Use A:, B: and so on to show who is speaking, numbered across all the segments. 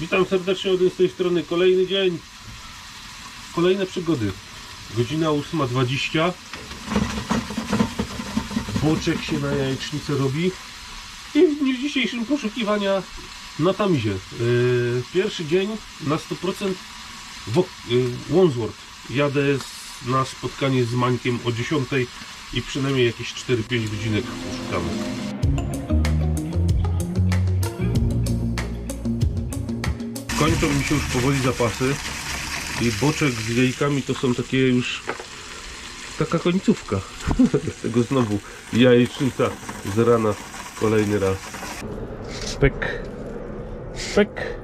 A: Witam serdecznie od z tej strony. Kolejny dzień. Kolejne przygody. Godzina 8.20. Boczek się na jajecznicę robi. I w dniu dzisiejszym poszukiwania na tamizie. Yy, pierwszy dzień na 100% w yy, Wandsworth. Jadę z, na spotkanie z Mańkiem o 10 i przynajmniej jakieś 4-5 godzinek poszukamy. Kończą mi się już powoli zapasy i boczek z jajkami to są takie już taka końcówka. Tego znowu jajecznica z rana kolejny raz. Pyk, pyk,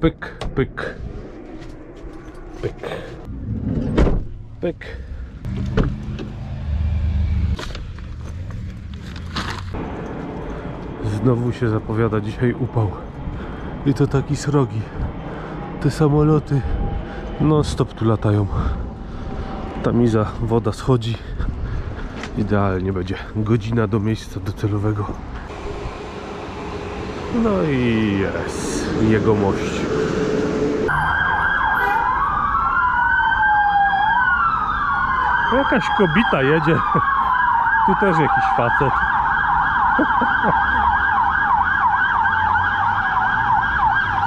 A: pyk, pyk, pyk, pyk. Znowu się zapowiada dzisiaj upał. I to taki srogi. Te samoloty non stop tu latają. Tamiza, woda schodzi. Idealnie będzie. Godzina do miejsca docelowego. No i jest jegomość. Jakaś kobita jedzie. Tu też jakiś facet.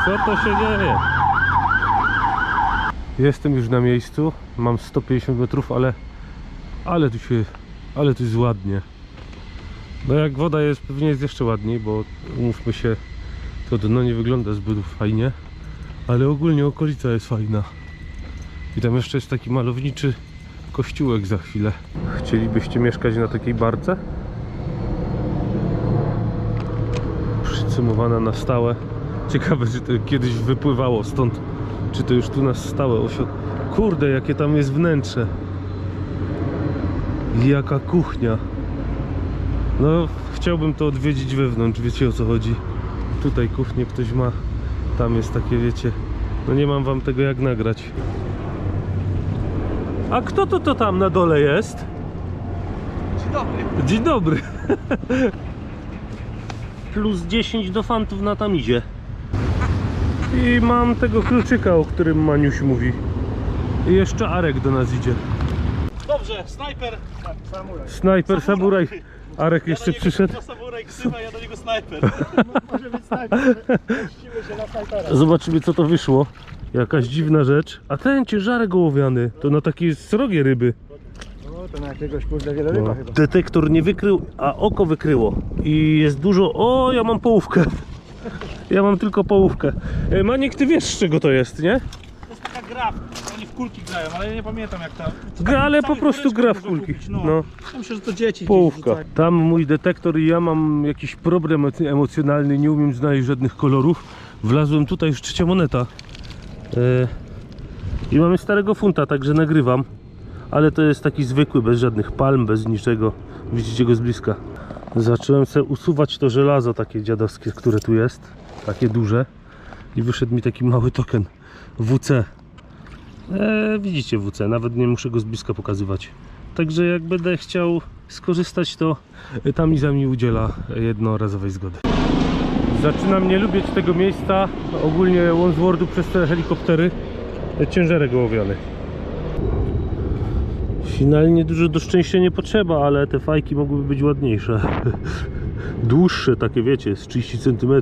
A: Co to się dzieje? Jestem już na miejscu. Mam 150 metrów, ale ale tu się ale tu jest ładnie. No jak woda jest, pewnie jest jeszcze ładniej, bo umówmy się, to dno nie wygląda zbyt fajnie, ale ogólnie okolica jest fajna. I tam jeszcze jest taki malowniczy kościółek za chwilę. Chcielibyście mieszkać na takiej barce? Przycymowana na stałe. Ciekawe, czy to kiedyś wypływało stąd, czy to już tu na stałe osiod... Kurde, jakie tam jest wnętrze. Jaka kuchnia. No, chciałbym to odwiedzić wewnątrz, wiecie o co chodzi. Tutaj kuchnię ktoś ma, tam jest takie, wiecie. No nie mam wam tego jak nagrać. A kto to to tam na dole jest?
B: Dzień dobry.
A: Dzień dobry. Plus 10 do fantów na tamizie. I mam tego kluczyka, o którym Maniuś mówi. I jeszcze Arek do nas idzie.
B: Dobrze, snajper. Tak, samuraj.
A: Snajper, samuraj. Arek jeszcze przyszedł.
B: To samuraj ksywa, ja do niego snajper. Może być snajper. Puścimy się na snajpera.
A: Zobaczymy co to wyszło. Jakaś dziwna rzecz. A ten ciężarek ołowiany to na takie srogie ryby.
B: No to na jakiegoś kurde wieloryba
A: No.
B: chyba.
A: Detektor nie wykrył, a oko wykryło. I jest dużo. O, ja mam połówkę. Ja mam tylko połówkę. E, Maniek, ty wiesz z czego to jest, nie?
B: To jest taka gra, oni w kulki grają, ale ja nie pamiętam jak ta...
A: Gra, ale po prostu gra w kulki.
B: Kupić, no.
A: No.
B: Ja myślę, że to dzieci gdzieś
A: Połówka. Tam mój detektor i ja mam jakiś problem emo- emocjonalny, nie umiem znaleźć żadnych kolorów. Wlazłem tutaj, już trzecia moneta. E, I mamy starego funta, także nagrywam. Ale to jest taki zwykły, bez żadnych palm, bez niczego. Widzicie go z bliska. Zacząłem sobie usuwać to żelazo takie dziadowskie, które tu jest. Takie duże. I wyszedł mi taki mały token WC. E, widzicie WC, nawet nie muszę go z bliska pokazywać. Także jak będę chciał skorzystać, to Tamiza mi udziela jednorazowej zgody. Zaczynam nie lubić tego miejsca, ogólnie Wandsworthu przez te helikoptery, ciężarek ołowiany. Finalnie dużo do szczęścia nie potrzeba, ale te fajki mogłyby być ładniejsze. Dłuższe takie, wiecie, z 30 cm.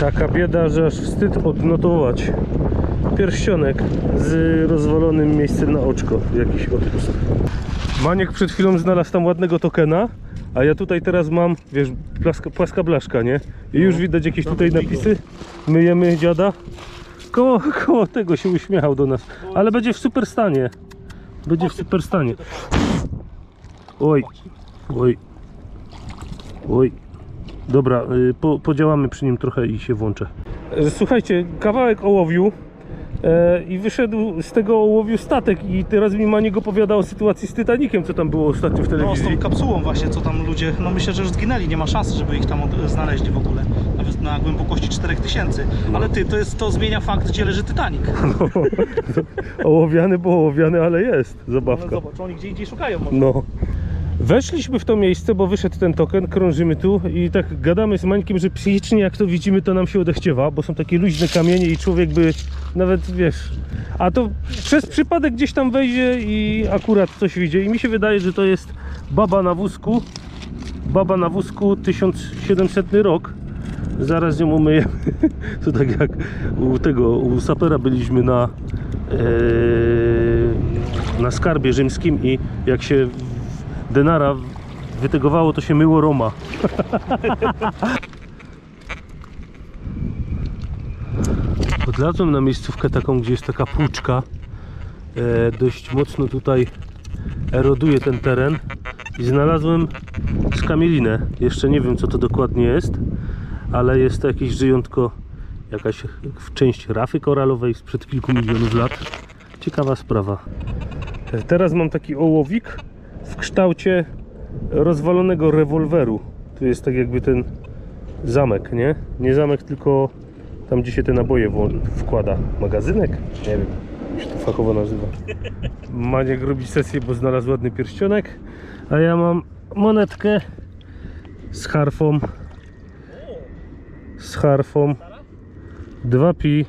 A: Taka bieda, że aż wstyd odnotować. Pierścionek z rozwalonym miejscem na oczko, jakiś odpust. Maniek przed chwilą znalazł tam ładnego tokena, a ja tutaj teraz mam, wiesz, plaska, płaska blaszka, nie? I już widać jakieś tutaj napisy. Myjemy dziada. Koło, koło tego się uśmiechał do nas, ale będzie w super stanie. Będzie w super stanie. Oj, oj, oj. Dobra, y, po, podziałamy przy nim trochę i się włączę. Słuchajcie, kawałek ołowiu i wyszedł z tego ołowiu statek i teraz mi Maniek opowiada o sytuacji z Titanikiem, co tam było ostatnio w
B: No z
A: telewizji.
B: tą kapsułą właśnie, co tam ludzie, no myślę, że już zginęli, nie ma szansy, żeby ich tam znaleźli w ogóle. Nawet na głębokości 4000. Ale ty, to jest, to zmienia fakt, gdzie leży Titanic.
A: Ołowiany, bo ołowiany, ale jest.
B: No
A: Zabawka.
B: zobacz, oni gdzie indziej szukają może.
A: No. Weszliśmy w to miejsce, bo wyszedł ten token, krążymy tu i tak gadamy z Mańkiem, że psychicznie jak to widzimy, to nam się odechciewa, bo są takie luźne kamienie i człowiek by nawet, wiesz... A to przez przypadek gdzieś tam wejdzie i akurat coś widzi. I mi się wydaje, że to jest baba na wózku. Baba na wózku 1700 rok. Zaraz ją umyjemy. To tak jak u tego, u sapera byliśmy na e, na skarbie rzymskim i jak się denara wytegowało, to się myło Roma. Podlazłem na miejscówkę taką, gdzie jest taka płuczka. E, dość mocno tutaj eroduje ten teren i znalazłem skamielinę. Jeszcze nie wiem co to dokładnie jest, ale jest to jakieś żyjątko, jakaś część rafy koralowej sprzed kilku milionów lat. Ciekawa sprawa. E, Teraz mam taki ołowik w kształcie rozwalonego rewolweru. Tu jest tak jakby ten zamek, nie? Nie zamek, tylko tam gdzie się te naboje wkłada. Magazynek? Nie wiem, jak się to fachowo nazywa. Maniek robi sesję, bo znalazł ładny pierścionek, a ja mam monetkę z harfą. Z harfą. 2 pi.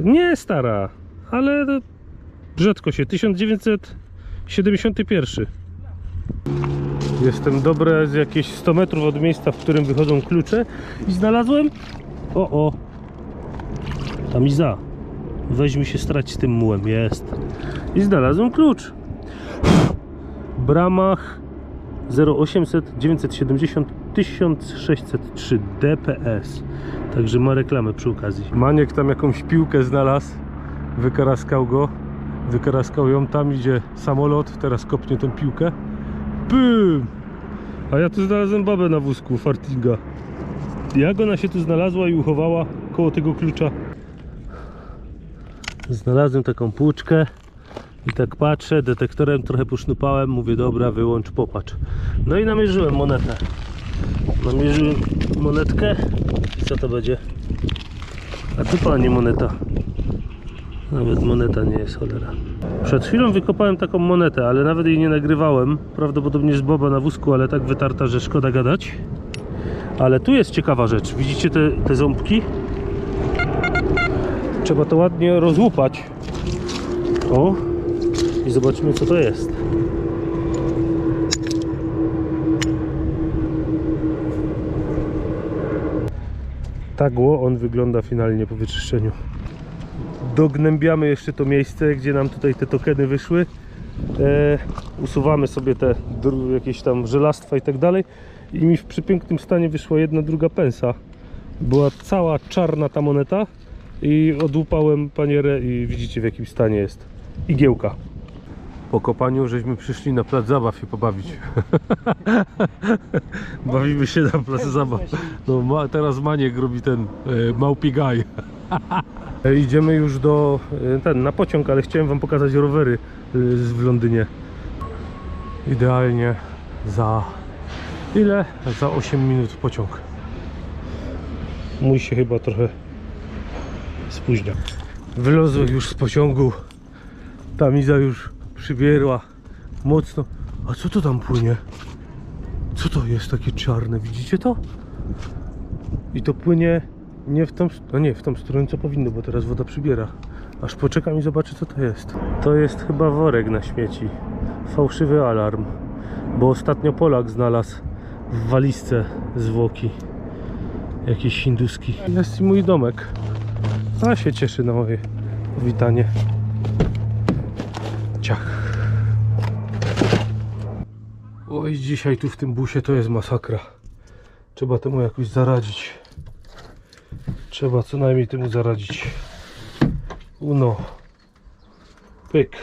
A: Nie stara, ale rzadko się. 1971. Jestem dobre z jakieś 100 metrów od miejsca, w którym wychodzą klucze i znalazłem. O, o. Tam i za. Weź mi się strać z tym mułem. Jest. I znalazłem klucz. Bramach 0800 970 1603 DPS. Także ma reklamę przy okazji. Maniek tam jakąś piłkę znalazł. Wykaraskał go. Wykaraskał ją. Tam idzie samolot. Teraz kopnie tą piłkę. Bym! A ja tu znalazłem babę na wózku, fartinga. Jak ona się tu znalazła i uchowała koło tego klucza? Znalazłem taką płuczkę i tak patrzę, detektorem trochę posznupałem, mówię dobra, wyłącz, popatrz. No i namierzyłem monetę. Namierzyłem monetkę. Co to będzie? A tu pani moneta. Nawet moneta nie jest cholera. Przed chwilą wykopałem taką monetę, ale nawet jej nie nagrywałem. Prawdopodobnie z boba na wózku, ale tak wytarta, że szkoda gadać. Ale tu jest ciekawa rzecz. Widzicie te, te ząbki? Trzeba to ładnie rozłupać. O! I zobaczymy co to jest. Tak on wygląda finalnie po wyczyszczeniu dognębiamy jeszcze to miejsce, gdzie nam tutaj te tokeny wyszły. E, usuwamy sobie te jakieś tam żelastwa i tak dalej. I mi w przepięknym stanie wyszła jedna druga pensa. Była cała czarna ta moneta i odłupałem panierę i widzicie w jakim stanie jest. Igiełka. Po kopaniu żeśmy przyszli na plac zabaw się pobawić. Bawimy się na plac zabaw. No, ma, teraz Maniek robi ten e. E, Idziemy już do e, ten na pociąg, ale chciałem wam pokazać rowery e, w Londynie. Idealnie za ile? Za 8 minut pociąg. Mój się chyba trochę spóźnia. Wylozłem już z pociągu. Tamiza już przybierła mocno. A co to tam płynie? Co to jest takie czarne? Widzicie to? I to płynie nie w tą, no nie w tą stronę co powinno, bo teraz woda przybiera. Aż poczekam i zobaczę co to jest. To jest chyba worek na śmieci. Fałszywy alarm. Bo ostatnio Polak znalazł w walizce zwłoki. Jakiś hinduski. Jest i mój domek. A się cieszy na moje powitanie. Ciach. Oj, dzisiaj tu w tym busie to jest masakra. Trzeba temu jakoś zaradzić. Trzeba co najmniej temu zaradzić. Uno. Pyk.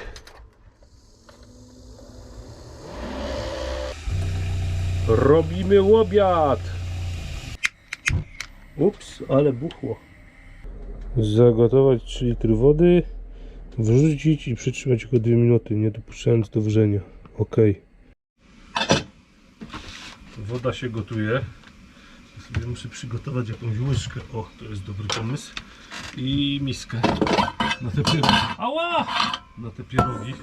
A: Robimy łobiad. Ups, ale buchło. Zagotować 3 litry wody, wrzucić i przytrzymać go 2 minuty, nie dopuszczając do wrzenia. Ok. Woda się gotuje. Muszę przygotować jakąś łyżkę. O, to jest dobry pomysł. I miskę. Na te pierogi. Ała! Na te pierogi.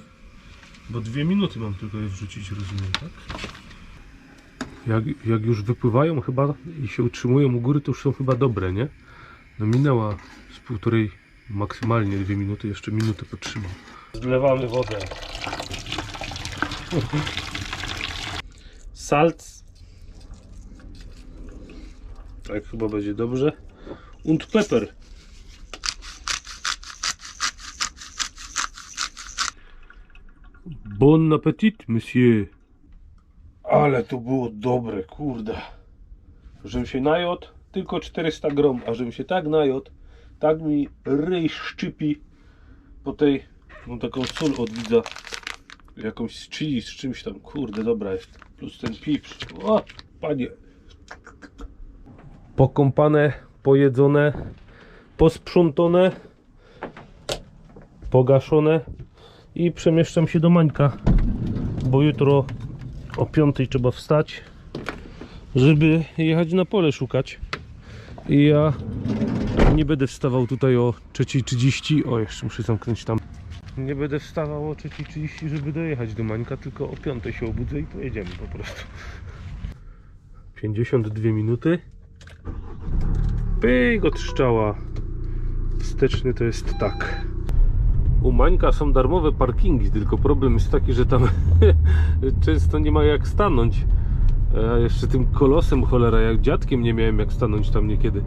A: Bo dwie minuty mam tylko je wrzucić, rozumiem, tak? Jak, jak już wypływają chyba i się utrzymują u góry, to już są chyba dobre, nie? No minęła z półtorej, maksymalnie dwie minuty, jeszcze minutę potrzymał. Zlewamy wodę. Salz. Tak chyba będzie dobrze. Und pepper. Bon appetit, monsieur. Ale to było dobre, kurde. Żebym się najadł, tylko 400 grom, a żebym się tak najadł, tak mi ryj szczypi po tej, no taką sól od widza, jakąś z chili, z czymś tam, kurde, dobra jest, plus ten pieprz, o, panie. Pokąpane, pojedzone, posprzątane, pogaszone i przemieszczam się do Mańka, bo jutro o 5 trzeba wstać, żeby jechać na pole szukać. I ja nie będę wstawał tutaj o 3.30. O, jeszcze muszę zamknąć tam. Nie będę wstawał o 3.30, żeby dojechać do Mańka, tylko o 5 się obudzę i pojedziemy po prostu. 52 minuty. Pyk od strzała. Wsteczny to jest tak. U Mańka są darmowe parkingi, tylko problem jest taki, że tam często nie ma jak stanąć. A jeszcze tym kolosem cholera, jak dziadkiem nie miałem jak stanąć tam niekiedy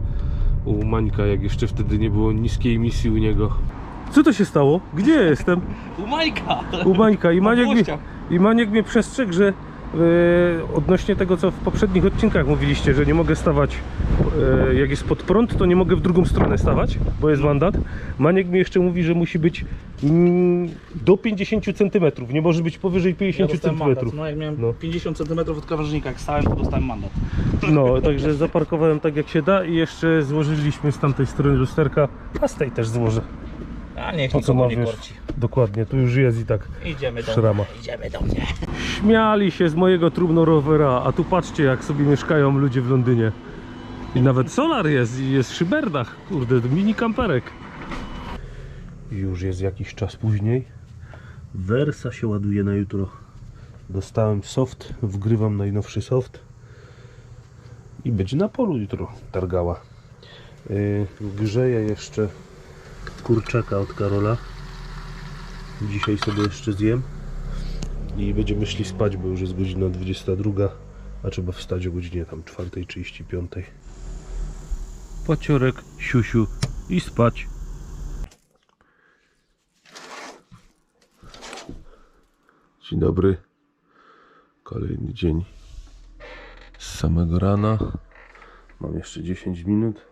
A: u Mańka, jak jeszcze wtedy nie było niskiej misji u niego. Co to się stało? Gdzie ja jestem?
B: U Majka!
A: U Mańka i Maniek, mi, i Maniek mnie przestrzegł, że odnośnie tego co w poprzednich odcinkach mówiliście, że nie mogę stawać e, jak jest pod prąd, to nie mogę w drugą stronę stawać, bo jest mandat. Maniek mi jeszcze mówi, że musi być mm, do 50 cm, nie może być powyżej 50
B: Ja
A: cm.
B: mandat. No jak miałem
A: No.
B: 50 cm od krawężnika, jak stałem, to dostałem mandat.
A: No, także zaparkowałem tak jak się da i jeszcze złożyliśmy z tamtej strony lusterka, a z tej też złożę.
B: A niech
A: Po co ma,
B: nie
A: wiesz, dokładnie, tu już jest i tak.
B: Idziemy do
A: Szrama.
B: mnie, idziemy do mnie.
A: Śmiali się z mojego trubno rowera, a tu patrzcie jak sobie mieszkają ludzie w Londynie. I nawet solar jest, i jest szyberdach, kurde, to mini kamperek. Już jest jakiś czas później. Versa się ładuje na jutro. Dostałem soft, wgrywam najnowszy soft. I będzie na polu jutro targała. Yy, grzeję jeszcze kurczaka od Karola. Dzisiaj sobie jeszcze zjem i będziemy szli spać, bo już jest godzina 22, a trzeba wstać o godzinie tam 4.35. Paciorek, siusiu i spać. Dzień dobry. Kolejny dzień z samego rana. Mam jeszcze 10 minut,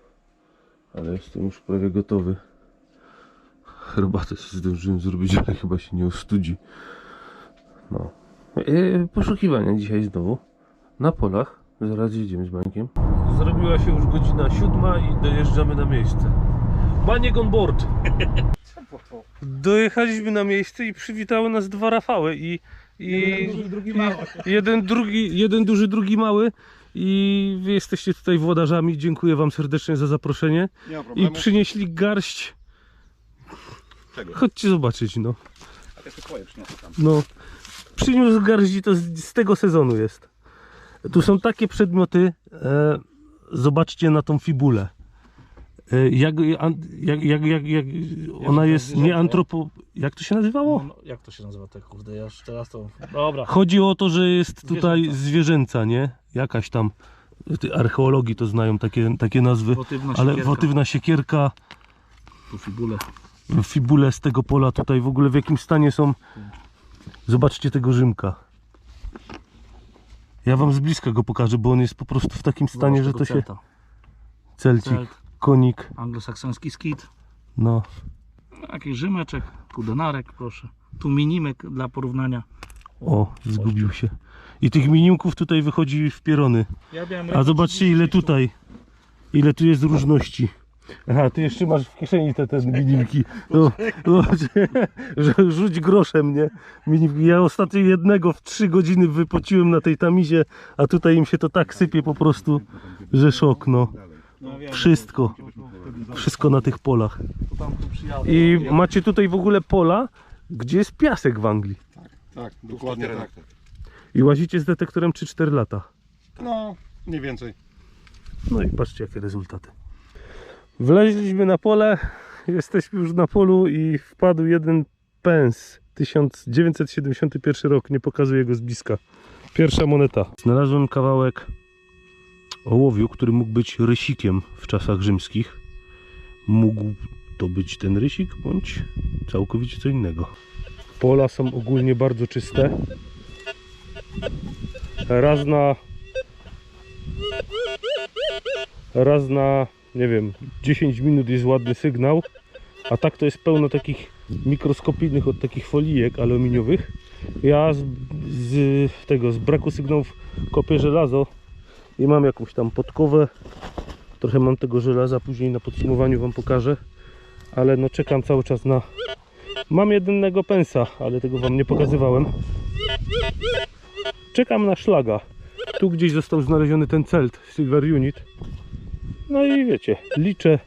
A: ale jestem już prawie gotowy. Herbatę sobie zdążyłem zrobić, ale chyba się nie ostudzi. No. E, poszukiwania dzisiaj znowu. Na polach. Zaraz jedziemy z Mańkiem. Zrobiła się już godzina siódma i dojeżdżamy na miejsce. Maniek on board. Dojechaliśmy na miejsce i przywitały nas dwa Rafały i, i,
B: drugi
A: i jeden, drugi, jeden duży, drugi mały i wy jesteście tutaj włodarzami. Dziękuję wam serdecznie za zaproszenie
C: Nie ma
A: i
C: problemu.
A: przynieśli garść.
C: Czego?
A: Chodźcie zobaczyć, no.
C: A jeszcze twoje przyniosę tam.
A: No, przyniósł garści, to z, z tego sezonu jest. Tu są takie przedmioty, e, zobaczcie na tą fibulę. E, jak, an- jak, jak, jak, jak ona jest
B: zwierzęta,
A: nie antropo... Jak to się nazywało?
B: No, jak to się nazywa te kurde, ja już teraz to... Dobra.
A: Chodzi o to, że jest tutaj zwierzęca, nie? Jakaś tam, ty archeologii to znają takie, takie nazwy,
B: Wotywna
A: ale
B: siekierka.
A: wotywna siekierka,
B: Tu fibule.
A: Fibule z tego pola tutaj w ogóle w jakim stanie są. Zobaczcie tego Rzymka. Ja wam z bliska go pokażę, bo on jest po prostu w takim stanie, że to się...
B: celta.
A: Celcik,
B: Celt,
A: konik,
B: anglosaksoński skit.
A: no.
B: Jakiś Rzymeczek, pudenarek, proszę. Tu minimek dla porównania.
A: O, zgubił się. I tych minimków tutaj wychodzi w pierony. A zobaczcie ile tutaj, ile tu jest różności. Aha, ty jeszcze masz w kieszeni te, te minimki. No, no, że rzuć groszem, nie? Minimki. Ja ostatnio jednego w 3 godziny wypociłem na tej tamizie, a tutaj im się to tak sypie po prostu, że szok, no.
B: No,
A: Wszystko, wszystko na tych polach. I macie tutaj w ogóle pola, gdzie jest piasek w Anglii.
D: Tak, dokładnie tak.
A: I łazicie z detektorem 3-4 lata.
D: No, mniej więcej.
A: No i patrzcie jakie rezultaty. Wleźliśmy na pole, jesteśmy już na polu i wpadł jeden pens. 1971 rok, nie pokazuję go z bliska. Pierwsza moneta. Znalazłem kawałek ołowiu, który mógł być rysikiem w czasach rzymskich. Mógł to być ten rysik, bądź całkowicie co innego. Pola są ogólnie bardzo czyste. Raz na raz na, nie wiem, 10 minut jest ładny sygnał, a tak to jest pełno takich mikroskopijnych od takich folijek aluminiowych. Ja z, z tego, z braku sygnałów kopię żelazo i mam jakąś tam podkowę. Trochę mam tego żelaza, później na podsumowaniu Wam pokażę. Ale no czekam cały czas na... Mam jednego pensa, ale tego Wam nie pokazywałem. Czekam na szlaga. Tu gdzieś został znaleziony ten celt Silver Unit. No i wiecie, liczę.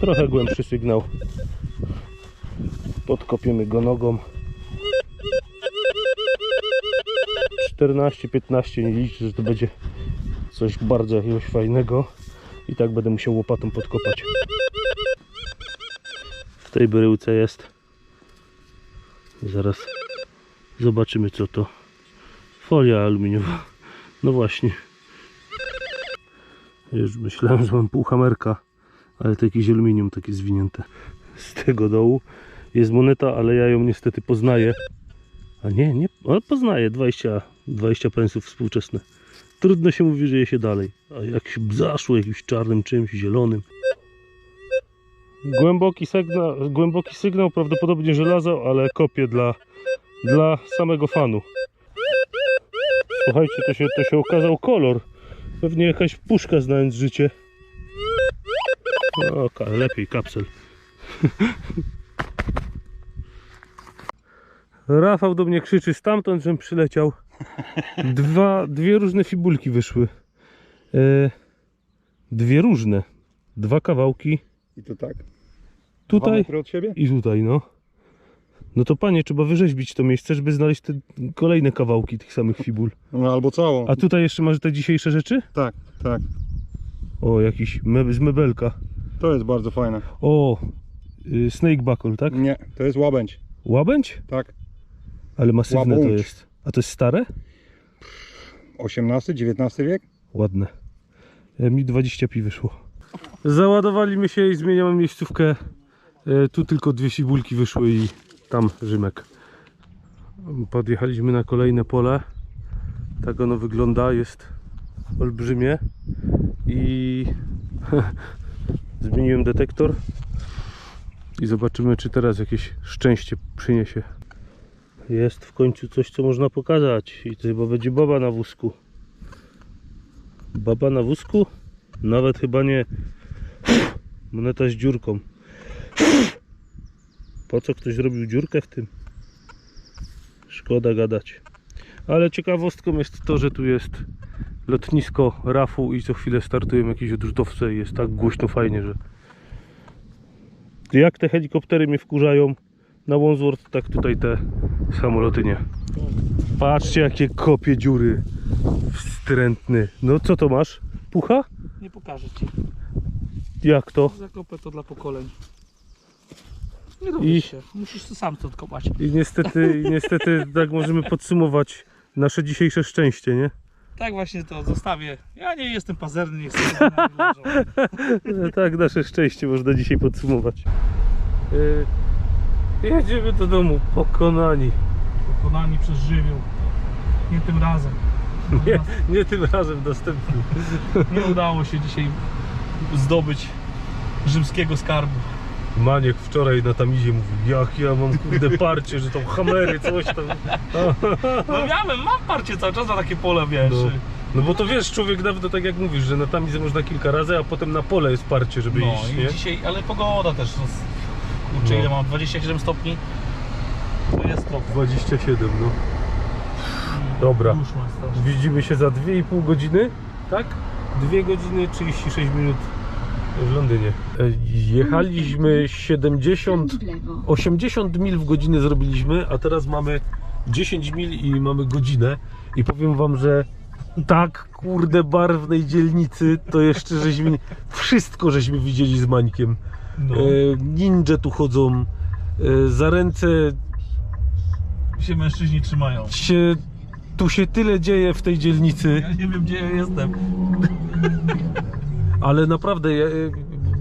A: Trochę głębszy sygnał. Podkopiemy go nogą. 14-15 nie liczę, że to będzie coś bardzo jakiegoś fajnego. I tak będę musiał łopatą podkopać. W tej bryłce jest. Zaraz zobaczymy co to. Folia aluminiowa. No właśnie. Już myślałem, że mam półhamerka, ale to jakieś aluminium takie zwinięte. Z tego dołu jest moneta, ale ja ją niestety poznaję. A nie, nie, ale poznaję 20, 20 pensów współczesne. Trudno się mówi, że je się dalej. A jak się zaszło jakimś czarnym czymś, zielonym. Głęboki sygnał, głęboki sygnał prawdopodobnie żelazo, ale kopię dla, dla samego fanu. Słuchajcie, to się, to się okazał kolor. Pewnie jakaś puszka znając życie. No, ka- lepiej kapsel. Rafał do mnie krzyczy stamtąd, żem przyleciał. Dwa, dwie różne fibulki wyszły. E, dwie różne. Dwa kawałki.
D: I to tak. Dwa
A: Tutaj
D: metry od siebie?
A: i tutaj, no. No to panie, trzeba wyrzeźbić to miejsce, żeby znaleźć te kolejne kawałki tych samych fibul.
D: No albo całą.
A: A tutaj jeszcze masz te dzisiejsze rzeczy?
D: Tak, tak.
A: O, jakiś meb z mebelka.
D: To jest bardzo fajne.
A: O, y, snake buckle, tak?
D: Nie, to jest łabędź.
A: Łabędź?
D: Tak.
A: Ale masywne to
D: Łabędź.
A: jest. A to jest stare?
D: XVIII, XIX wiek?
A: Ładne. E, Mi 20 pi wyszło. Załadowaliśmy się i zmieniamy miejscówkę. E, Tu tylko dwie fibulki wyszły i tam Rzymek. Podjechaliśmy na kolejne pole. Tak ono wygląda, jest olbrzymie. I zmieniłem detektor. I zobaczymy, czy teraz jakieś szczęście przyniesie. Jest w końcu coś, co można pokazać. I to chyba będzie baba na wózku. Baba na wózku? Nawet chyba nie. Moneta z dziurką. Po co ktoś zrobił dziurkę w tym? Szkoda gadać. Ale ciekawostką jest to, że tu jest lotnisko RAF-u i co chwilę startują jakieś odrzutowce i jest tak głośno fajnie, że jak te helikoptery mnie wkurzają na Wandsworth, tak tutaj te samoloty nie. Patrzcie jakie kopie dziury. Wstrętny. No co to masz? Pucha?
B: Nie pokażę ci.
A: Jak to?
B: Zakopę to dla pokoleń. Nie
A: I-
B: się. Musisz to sam to odkopać.
A: I niestety, i niestety tak możemy podsumować nasze dzisiejsze szczęście, nie?
B: Tak właśnie to zostawię. Ja nie jestem pazerny, nie chcę.
A: E, Tak, nasze szczęście można dzisiaj podsumować. E, Jedziemy do domu pokonani.
B: Pokonani przez żywioł. Nie tym razem.
A: Nie, nie tym razem następnym.
B: Nie udało się dzisiaj zdobyć rzymskiego skarbu.
A: Maniek wczoraj na tamizie mówił, jak ja mam kurde parcie, że tą hamery, coś tam.
B: No miałem, mam parcie cały czas na takie pole, wiesz.
A: No, no bo to wiesz, człowiek nawet tak jak mówisz, że na tamizę można kilka razy, a potem na pole jest parcie, żeby
B: No
A: iść,
B: i
A: nie?
B: dzisiaj, ale pogoda też. No, kurczę,
A: No.
B: ile mam? 27 stopni. To jest trochę.
A: 27, no. Dobra.
B: Jest strasznie.
A: Widzimy się za 2,5 godziny, tak? 2 godziny 36 minut w Londynie. E, Jechaliśmy 70, 80 mil w godzinę zrobiliśmy, a teraz mamy 10 mil i mamy godzinę. I powiem wam, że tak kurde barwnej dzielnicy to jeszcze żeśmy wszystko żeśmy widzieli z Mańkiem.
B: No.
A: E, ninja tu chodzą, e, za ręce
B: się mężczyźni trzymają.
A: się, tu się tyle dzieje w tej dzielnicy.
B: Ja nie wiem gdzie ja jestem.
A: Ale naprawdę, y,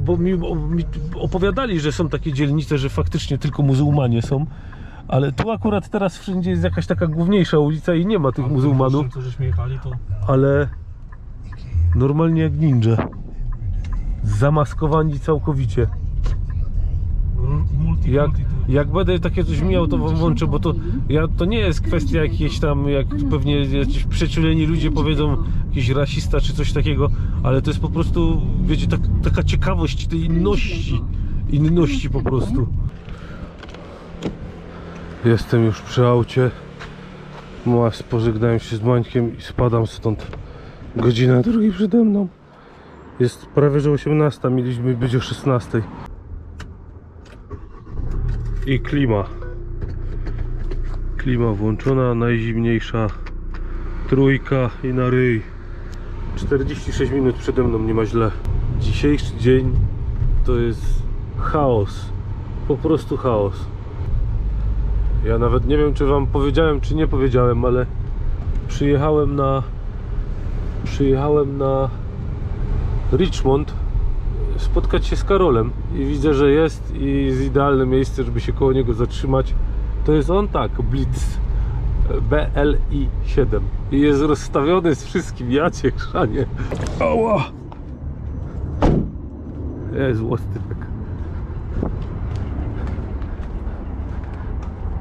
A: bo mi, opowiadali, że są takie dzielnice, że faktycznie tylko muzułmanie są. Ale tu akurat teraz wszędzie jest jakaś taka główniejsza ulica i nie ma tych muzułmanów,
B: Co żeśmy jechali to...
A: ale normalnie jak ninja. Zamaskowani całkowicie. Jak, jak będę takie coś miał, to wam włączę, bo to, ja, to nie jest kwestia jakiejś tam, jak pewnie jacyś przeciuleni ludzie powiedzą, jakiś rasista czy coś takiego, ale to jest po prostu, wiecie, tak, taka ciekawość tej inności, inności po prostu. Jestem już przy aucie. Mas, pożegnałem się z Mańkiem i spadam stąd. Godzina drugi przede mną. Jest prawie że 18, mieliśmy być o 16 i klima. Klima włączona, najzimniejsza trójka i na ryj. 46 minut przede mną, nie ma źle. Dzisiejszy dzień to jest chaos. Po prostu chaos. Ja nawet nie wiem, czy wam powiedziałem, czy nie powiedziałem, ale przyjechałem na przyjechałem na Richmond spotkać się z Karolem i widzę, że jest i jest idealne miejsce, żeby się koło niego zatrzymać. To jest on tak, Blitz BLI 7 i jest rozstawiony z wszystkim, ja cię chrzanie. Ała! Jest łostypek.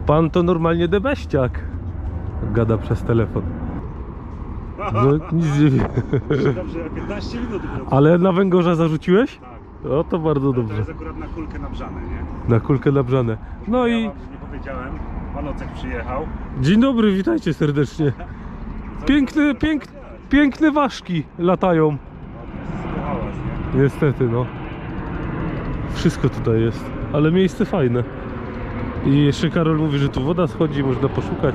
A: Pan to normalnie debeściak. Gada przez telefon. No nic nie wie.
C: Dobrze, 15 minut.
A: Ale na węgorza zarzuciłeś? O, to bardzo
C: To
A: dobrze.
C: jest akurat na kulkę nabrzane, nie?
A: Na kulkę nabrzane. No
C: ja
A: i
C: wam nie powiedziałem. Panocek przyjechał.
A: dzień dobry, witajcie serdecznie. Piękne, pięk, piękne ważki latają.
C: No, to?
A: Niestety, no. Wszystko tutaj jest, ale miejsce fajne. I jeszcze Karol mówi, że tu woda schodzi, można poszukać.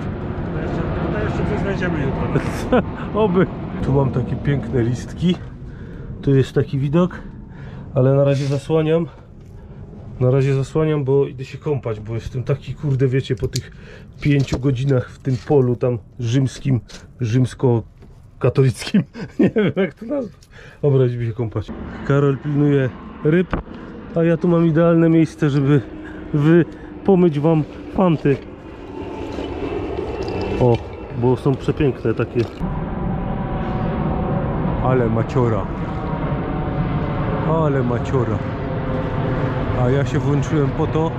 C: To jeszcze, to jeszcze coś znajdziemy jutro.
A: Oby. Tu mam takie piękne listki. Tu jest taki widok, ale na razie zasłaniam. Na razie zasłaniam, bo idę się kąpać, bo jestem taki kurde, wiecie, po tych pięciu godzinach w tym polu tam rzymskim, rzymsko-katolickim. Nie wiem jak to nazwać. Dobra, się kąpać. Karol pilnuje ryb, a ja tu mam idealne miejsce, żeby wy pomyć wam fanty. O, bo są przepiękne takie. Ale maciora. Ale maciora. A ja się włączyłem po to,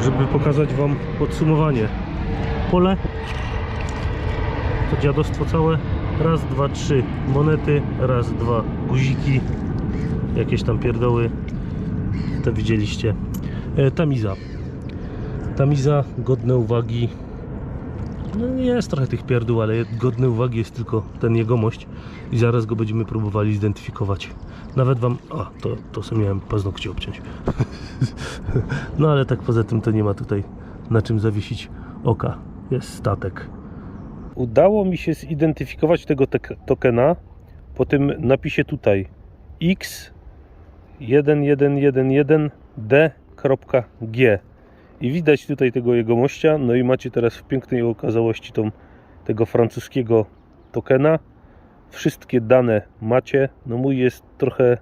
A: żeby pokazać wam podsumowanie. Pole. To dziadostwo całe. Raz, dwa, trzy monety. Raz, dwa guziki. Jakieś tam pierdoły. To widzieliście. E, tamiza. Tamiza godne uwagi. No jest trochę tych pierdół, ale godny uwagi jest tylko ten jegomość i zaraz go będziemy próbowali zidentyfikować. Nawet wam... A, to, to sobie miałem paznokcie obciąć. no ale tak poza tym to nie ma tutaj na czym zawiesić oka. Jest statek. Udało mi się zidentyfikować tego tokena po tym napisie tutaj X 1111D.G i widać tutaj tego jegomościa, no i macie teraz w pięknej okazałości tą, tego francuskiego tokena. Wszystkie dane macie. No mój jest trochę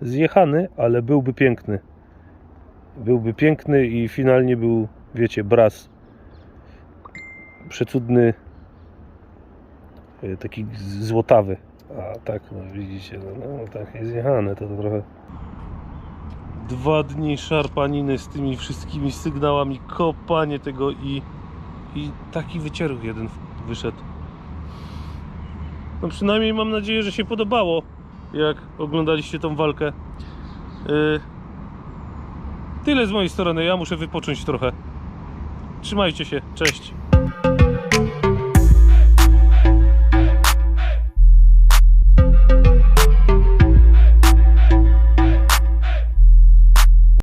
A: zjechany, ale byłby piękny. Byłby piękny i finalnie był, wiecie, braz. Przecudny, e, taki złotawy. A tak, no widzicie, no, no tak jest zjechane, to, to trochę dwa dni szarpaniny z tymi wszystkimi sygnałami, kopanie tego i, i taki wycieruch jeden wyszedł. No przynajmniej mam nadzieję, że się podobało, jak oglądaliście tą walkę. Yy, tyle z mojej strony, ja muszę wypocząć trochę. Trzymajcie się, cześć.